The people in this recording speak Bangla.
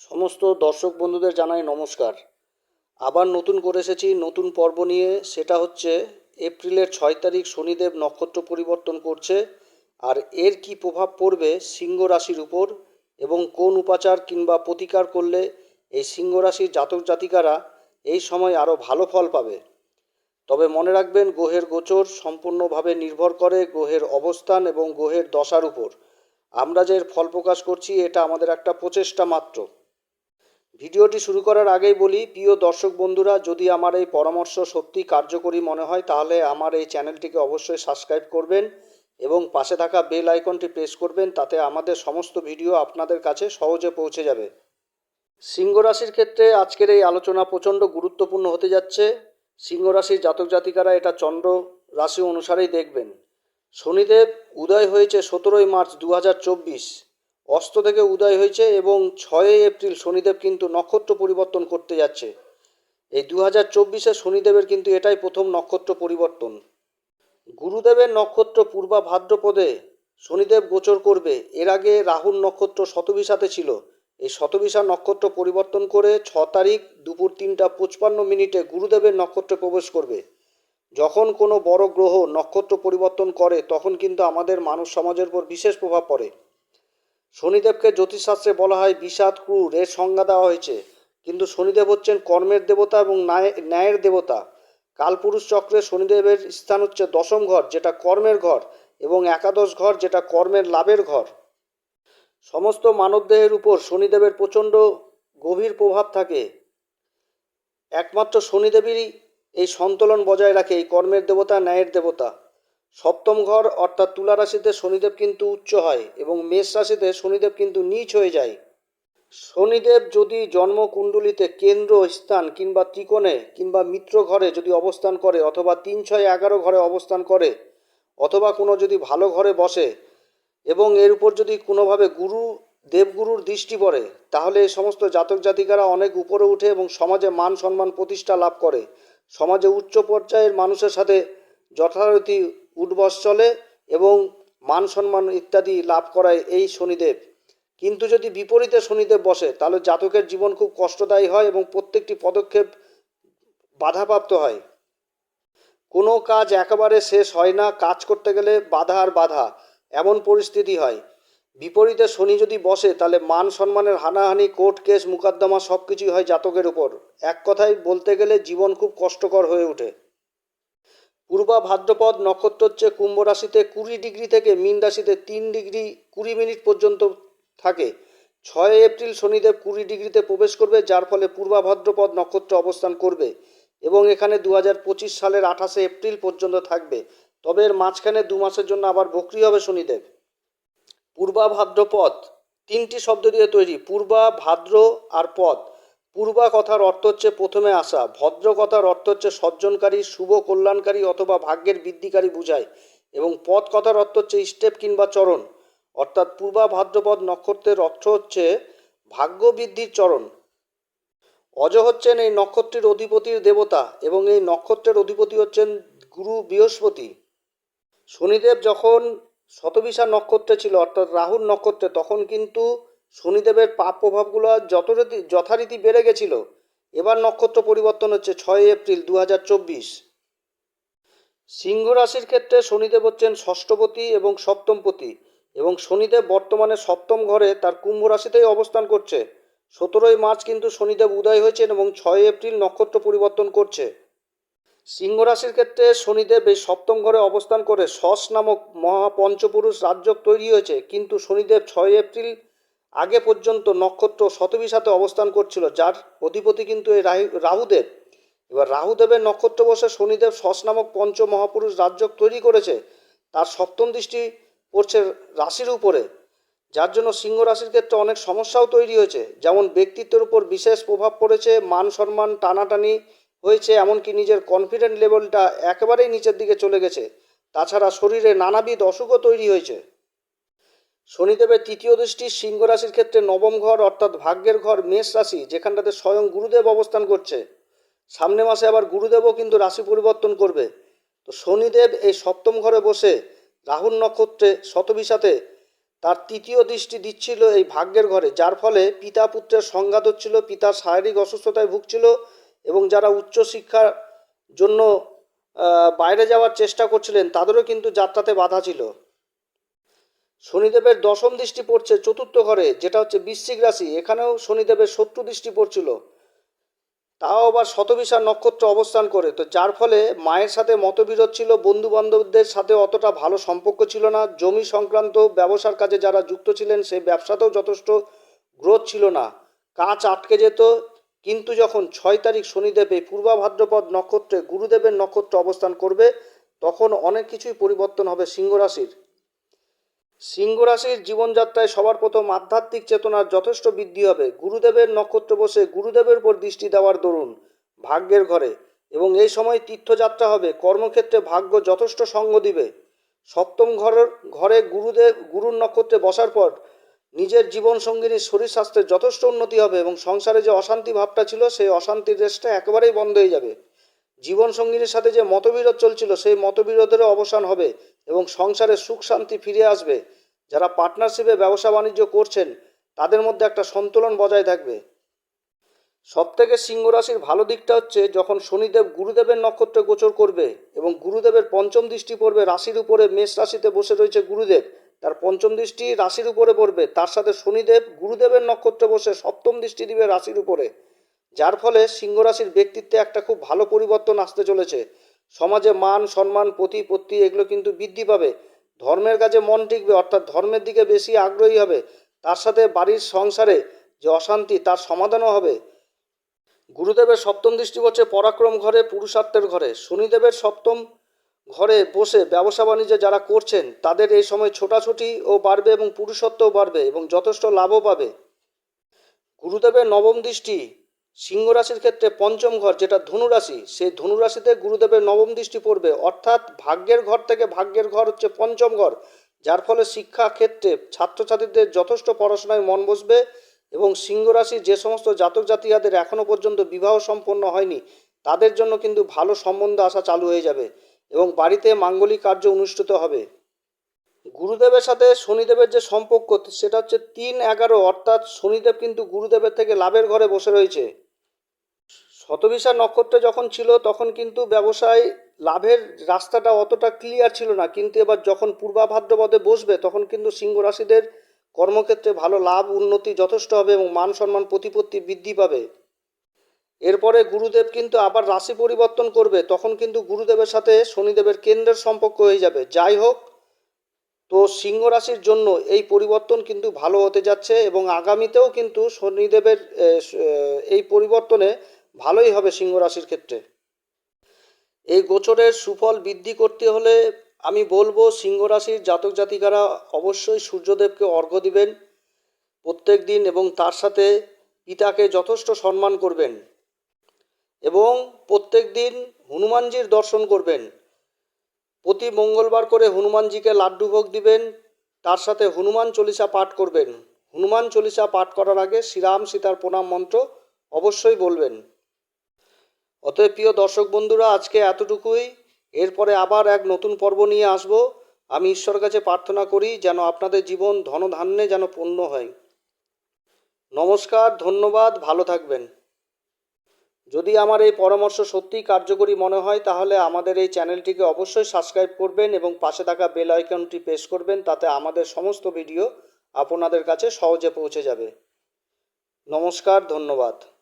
সমস্ত দর্শক বন্ধুদের জানাই নমস্কার। আবার নতুন করে এসেছি, নতুন পর্ব নিয়ে। সেটা হচ্ছে, এপ্রিলের ছয় তারিখ শনিদেব নক্ষত্র পরিবর্তন করছে, আর এর কি প্রভাব পড়বে সিংহ রাশির উপর এবং কোন উপাচার কিংবা প্রতিকার করলে এই সিংহ রাশির জাতক জাতিকারা এই সময় আরও ভালো ফল পাবে? তবে মনে রাখবেন, গ্রহের গোচর সম্পূর্ণভাবে নির্ভর করে গ্রহের অবস্থান এবং গ্রহের দশার উপর। আমরা যে ফল প্রকাশ করছি, এটা আমাদের একটা প্রচেষ্টা মাত্র। ভিডিওটি শুরু করার আগেই বলি, প্রিয় দর্শক বন্ধুরা, যদি আমার এই পরামর্শ সত্যি কার্যকরী মনে হয়, তাহলে আমার এই চ্যানেলটিকে অবশ্যই সাবস্ক্রাইব করবেন এবং পাশে থাকা বেল আইকনটি প্রেস করবেন, তাতে আমাদের সমস্ত ভিডিও আপনাদের কাছে সহজে পৌঁছে যাবে। সিংহ রাশির ক্ষেত্রে আজকের এই আলোচনা প্রচণ্ড গুরুত্বপূর্ণ হতে যাচ্ছে। সিংহ রাশির জাতক জাতিকারা এটা চন্দ্র রাশি অনুসারেই দেখবেন। শনিদেব উদয় হয়েছে সতেরোই মার্চ দু হাজার চব্বিশ। অস্ত থেকে উদয় হয়েছে এবং ছয়ই এপ্রিল শনিদেব কিন্তু নক্ষত্র পরিবর্তন করতে যাচ্ছে। এই দু হাজার চব্বিশে শনিদেবের কিন্তু এটাই প্রথম নক্ষত্র পরিবর্তন। গুরুদেবের নক্ষত্র পূর্বা ভাদ্রপদে শনিদেব গোচর করবে। এর আগে রাহুর নক্ষত্র শতবিশাতে ছিল। এই শতবিশা নক্ষত্র পরিবর্তন করে ছ তারিখ দুপুর তিনটা পঁচপান্ন মিনিটে গুরুদেবের নক্ষত্রে প্রবেশ করবে। যখন কোনো বড় গ্রহ নক্ষত্র পরিবর্তন করে, তখন কিন্তু আমাদের মানব সমাজের উপর বিশেষ প্রভাব পড়ে। শনিদেবকে জ্যোতিষশাস্ত্রে বলা হয় বিষাদ ক্রূর এর সংজ্ঞা দেওয়া হয়েছে। কিন্তু শনিদেব হচ্ছেন কর্মের দেবতা এবং ন্যায়, ন্যায়ের দেবতা। কালপুরুষ চক্রে শনিদেবের স্থান হচ্ছে দশম ঘর, যেটা কর্মের ঘর, এবং একাদশ ঘর, যেটা কর্মের লাভের ঘর। সমস্ত মানবদেহের উপর শনিদেবের প্রচণ্ড গভীর প্রভাব থাকে। একমাত্র শনিদেবীরই এই সন্তুলন বজায় রাখে এই কর্মের দেবতা, ন্যায়ের দেবতা। সপ্তম ঘর অর্থাৎ তুলা রাশিতে শনিদেব কিন্তু উচ্চ হয় এবং মেষ রাশিতে শনিদেব কিন্তু নীচ হয়ে যায়। শনিদেব যদি জন্মকুণ্ডলিতে কেন্দ্র স্থান কিংবা ত্রিকোণে কিংবা মিত্র ঘরে যদি অবস্থান করে অথবা তিন, ছয়, এগারো ঘরে অবস্থান করে অথবা কোনো যদি ভালো ঘরে বসে এবং এর উপর যদি কোনোভাবে গুরু, দেবগুরুর দৃষ্টি পড়ে, তাহলে এই সমস্ত জাতক জাতিকারা অনেক উপরে উঠে এবং সমাজে মান সম্মান প্রতিষ্ঠা লাভ করে। সমাজে উচ্চ পর্যায়ের মানুষের সাথে যথারীতি উঠবস চলে এবং মান সম্মান ইত্যাদি লাভ করায় এই শনিদেব। কিন্তু যদি বিপরীতে শনিদেব বসে, তাহলে জাতকের জীবন খুব কষ্টদায়ী হয় এবং প্রত্যেকটি পদক্ষেপ বাধাপ্রাপ্ত হয়। কোনো কাজ একেবারে শেষ হয় না, কাজ করতে গেলে বাধা আর বাধা, এমন পরিস্থিতি হয়। বিপরীতে শনি যদি বসে, তাহলে মান সম্মানের হানাহানি, কোর্ট কেস, মুকদ্দমা সব কিছুই হয় জাতকের উপর। এক কথায় বলতে গেলে জীবন খুব কষ্টকর হয়ে ওঠে। পূর্বা ভাদ্রপদ নক্ষত্র হচ্ছে কুম্ভ রাশিতে কুড়ি ডিগ্রি থেকে মীন রাশিতে তিন ডিগ্রি কুড়ি মিনিট পর্যন্ত থাকে। ছয় এপ্রিল শনিদেব কুড়ি ডিগ্রিতে প্রবেশ করবে, যার ফলে পূর্বা ভাদ্রপদ নক্ষত্র অবস্থান করবে এবং এখানে দু হাজার পঁচিশ সালের আঠাশে এপ্রিল পর্যন্ত থাকবে। তবে এর মাঝখানে দু মাসের জন্য আবার বকরি হবে শনিদেব। পূর্বা ভাদ্রপদ তিনটি শব্দ দিয়ে তৈরি, পূর্বা, ভাদ্র আর পদ। পূর্বা কথার অর্থ হচ্ছে প্রথমে আসা ভদ্র কথার অর্থ হচ্ছে সজ্জনকারী, শুভ কল্যাণকারী অথবা ভাগ্যের বৃদ্ধিকারী বুঝায় এবং পদ কথার অর্থ হচ্ছে স্টেপ কিংবা চরণ। অর্থাৎ পূর্বা ভাদ্রপদ নক্ষত্রের অর্থ হচ্ছে ভাগ্য বৃদ্ধির চরণ। অজ হচ্ছেন এই নক্ষত্রের অধিপতির দেবতা এবং এই নক্ষত্রের অধিপতি হচ্ছেন গুরু বৃহস্পতি। শনিদেব যখন শতবিশা নক্ষত্রে ছিল, অর্থাৎ রাহুর নক্ষত্রে, তখন কিন্তু শনিদেবের পাপ প্রভাবগুলো যথারীতি যথারীতি বেড়ে গেছিল। এবার নক্ষত্র পরিবর্তন হচ্ছে ছয় এপ্রিল দু হাজার চব্বিশ। সিংহ রাশির ক্ষেত্রে শনিদেব হচ্ছেন ষষ্ঠপতি এবং সপ্তমপতি এবং শনিদেব বর্তমানে সপ্তম ঘরে তার কুম্ভ রাশিতেই অবস্থান করছে। সতেরোই মার্চ কিন্তু শনিদেব উদয় হয়েছেন এবং ছয় এপ্রিল নক্ষত্র পরিবর্তন করছে। সিংহ রাশির ক্ষেত্রে শনিদেব এই সপ্তম ঘরে অবস্থান করে শস নামক মহাপঞ্চপুরুষ রাজ্য তৈরি হয়েছে। কিন্তু শনিদেব ছয় এপ্রিল আগে পর্যন্ত নক্ষত্র শতবিশাতে অবস্থান করছিল, যার অধিপতি কিন্তু এই রাহু রাহুদেব। এবার রাহুদেবের নক্ষত্র বসে শনিদেব শস নামক পঞ্চ মহাপুরুষ রাজ্য তৈরি করেছে। তার সপ্তম দৃষ্টি পড়ছে রাশির উপরে, যার জন্য সিংহ রাশির ক্ষেত্রে অনেক সমস্যাও তৈরি হয়েছে। যেমন ব্যক্তিত্বের উপর বিশেষ প্রভাব পড়েছে, মান সম্মান টানাটানি হয়েছে, এমনকি নিজের কনফিডেন্ট লেভেলটা একেবারেই নিচের দিকে চলে গেছে। তাছাড়া শরীরে নানাবিধ অসুখও তৈরি হয়েছে। শনিদেবের তৃতীয় দৃষ্টি সিংহ রাশির ক্ষেত্রে নবম ঘর অর্থাৎ ভাগ্যের ঘর মেষ রাশি, যেখানটাতে স্বয়ং গুরুদেব অবস্থান করছে। সামনে মাসে আবার গুরুদেবও কিন্তু রাশি পরিবর্তন করবে। তো শনিদেব এই সপ্তম ঘরে বসে রাহুর নক্ষত্রে শতবিশাতে তার তৃতীয় দৃষ্টি দিচ্ছিল এই ভাগ্যের ঘরে, যার ফলে পিতা পুত্রের সংঘাত হচ্ছিল, পিতার শারীরিক অসুস্থতায় ভুগছিল এবং যারা উচ্চশিক্ষার জন্য বাইরে যাওয়ার চেষ্টা করছিলেন, তাদেরও কিন্তু যাত্রাতে বাধা ছিল। শনিদেবের দশম দৃষ্টি পড়ছে চতুর্থ ঘরে, যেটা হচ্ছে বৃশ্চিক রাশি। এখানেও শনিদেবের শত্রু দৃষ্টি পড়ছিল। তাও আবার শতবিশা নক্ষত্র অবস্থান করে। তো যার ফলে মায়ের সাথে মতবিরোধ ছিল বন্ধু বান্ধবদের সাথে অতটা ভালো সম্পর্ক ছিল না। জমি সংক্রান্ত ব্যবসার কাজে যারা যুক্ত ছিলেন, সেই ব্যবসাতেও যথেষ্ট গ্রোথ ছিল না। কাজ আটকে যেত। কিন্তু যখন ছয় তারিখ শনিদেব এই পূর্বা ভাদ্রপদ নক্ষত্রে গুরুদেবের নক্ষত্র অবস্থান করবে, তখন অনেক কিছুই পরিবর্তন হবে সিংহ রাশির। সিংহ রাশির জীবনযাত্রায় সবার প্রথম আধ্যাত্মিক চেতনার যথেষ্ট বৃদ্ধি হবে। গুরুদেবের নক্ষত্র বসে গুরুদেবের উপর দৃষ্টি দেওয়ার দরুন, ভাগ্যের ঘরে। এবং এই সময় তীর্থযাত্রা হবে, কর্মক্ষেত্রে ভাগ্য যথেষ্ট সঙ্গ দিবে। সপ্তম ঘরের ঘরে গুরুদেব, গুরুর নক্ষত্রে বসার পর নিজের জীবন সঙ্গিনীর শরীর স্বাস্থ্যের যথেষ্ট উন্নতি হবে এবং সংসারে যে অশান্তি ভাবটা ছিল, সেই অশান্তির রেসটা একেবারেই বন্ধ হয়ে যাবে। জীবন সঙ্গিনীর সাথে যে মতবিরোধ চলছিল, সেই মতবিরোধেরও অবসান হবে। এবং সংসারে সুখ শান্তি ফিরে আসবে, যারা পার্টনারশিপে ব্যবসা বাণিজ্য করছেন, তাদের মধ্যে একটা সন্তুলন বজায় থাকবে। সব থেকে সিংহ রাশির ভালো দিকটা হচ্ছে যখন শনিদেব গুরুদেবের নক্ষত্রে গোচর করবে এবং গুরুদেবের পঞ্চম দৃষ্টি পড়বে রাশির উপরে মেষ রাশিতে বসে রয়েছে গুরুদেব। তার পঞ্চম দৃষ্টি রাশির উপরে পড়বে, তার সাথে শনিদেব গুরুদেবের নক্ষত্রে বসে সপ্তম দৃষ্টি দিবে রাশির উপরে। যার ফলে সিংহ রাশির ব্যক্তিত্বে একটা খুব ভালো পরিবর্তন আসতে চলেছে। সমাজে মান, সম্মান প্রতিপত্তি এগুলো কিন্তু বৃদ্ধি পাবে। ধর্মের কাছে মন টিকবে, অর্থাৎ ধর্মের দিকে বেশি আগ্রহী হবে। তার সাথে বাড়ির সংসারে যে অশান্তি, তার সমাধানও হবে। গুরুদেবের সপ্তম দৃষ্টি পড়ছে পরাক্রম ঘরে, পুরুষার্থের ঘরে। শনিদেবের সপ্তম ঘরে বসে ব্যবসা বাণিজ্য যারা করছেন, তাদের এই সময় ছোটাছুটিও বাড়বে এবং পুরুষত্বও বাড়বে এবং যথেষ্ট লাভও পাবে। গুরুদেবের নবম দৃষ্টি সিংহ রাশির ক্ষেত্রে পঞ্চম ঘর যেটা ধনুরাশি সেই ধনুরাশিতে গুরুদেবের নবম দৃষ্টি পড়বে। অর্থাৎ ভাগ্যের ঘর থেকে ভাগ্যের ঘর হচ্ছে পঞ্চম ঘর। যার ফলে শিক্ষা ক্ষেত্রে ছাত্রছাত্রীদের যথেষ্ট পড়াশোনায় মন বসবে এবং সিংহ রাশির যে সমস্ত জাতক জাতিকাদের এখনও পর্যন্ত বিবাহ সম্পন্ন হয়নি, তাদের জন্য কিন্তু ভালো সম্বন্ধ আসা চালু হয়ে যাবে এবং বাড়িতে মাঙ্গলিক কার্য অনুষ্ঠিত হবে। গুরুদেবের সাথে শনিদেবের যে সম্পর্ক, সেটা হচ্ছে তিন এগারো, অর্থাৎ শনিদেব কিন্তু গুরুদেবের থেকে লাভের ঘরে বসে রয়েছে। শতবিশা নক্ষত্রে যখন ছিল, তখন কিন্তু ব্যবসায় লাভের রাস্তাটা অতটা ক্লিয়ার ছিল না। কিন্তু এবার যখন পূর্বাভাদ্রপদে বসবে, তখন কিন্তু সিংহ রাশিদের কর্মক্ষেত্রে ভালো লাভ, উন্নতি যথেষ্ট হবে এবং মান সম্মান প্রতিপত্তি বৃদ্ধি পাবে। এরপরে গুরুদেব কিন্তু আবার রাশি পরিবর্তন করবে, তখন কিন্তু গুরুদেবের সাথে শনিদেবের কেন্দ্রের সম্পর্ক হয়ে যাবে। যাই হোক, তো সিংহ রাশির জন্য এই পরিবর্তন কিন্তু ভালো হতে যাচ্ছে এবং আগামীতেও কিন্তু শনিদেবের এই পরিবর্তনে ভালোই হবে সিংহ রাশির ক্ষেত্রে। এই গোচরের সুফল বৃদ্ধি করতে হলে আমি বলব, সিংহ রাশির জাতক জাতিকারা অবশ্যই সূর্যদেবকে অর্ঘ্য দিবেন প্রত্যেক দিন এবং তার সাথে পিতাকে যথেষ্ট সম্মান করবেন এবং প্রত্যেক দিন হনুমানজির দর্শন করবেন। প্রতি মঙ্গলবার করে হনুমানজিকে লাড্ডু ভোগ দিবেন, তার সাথে হনুমান চল্লিশা পাঠ করবেন। হনুমান চল্লিশা পাঠ করার আগে শ্রীরাম সীতার প্রণাম মন্ত্র অবশ্যই বলবেন। অতএব প্রিয় দর্শক বন্ধুরা, আজকে এতটুকুই। এরপরে আবার এক নতুন পর্ব নিয়ে আসব। আমি ঈশ্বর কাছে প্রার্থনা করি যেন আপনাদের জীবন ধনধান্যে যেন পূর্ণ হয়। নমস্কার, ধন্যবাদ, ভালো থাকবেন। যদি আমার এই পরামর্শ সত্যিই কার্যকরী মনে হয়, তাহলে আমাদের এই চ্যানেলটিকে অবশ্যই সাবস্ক্রাইব করবেন এবং পাশে থাকা বেল আইকনটি প্রেস করবেন, তাতে আমাদের সমস্ত ভিডিও আপনাদের কাছে সহজে পৌঁছে যাবে। নমস্কার, ধন্যবাদ।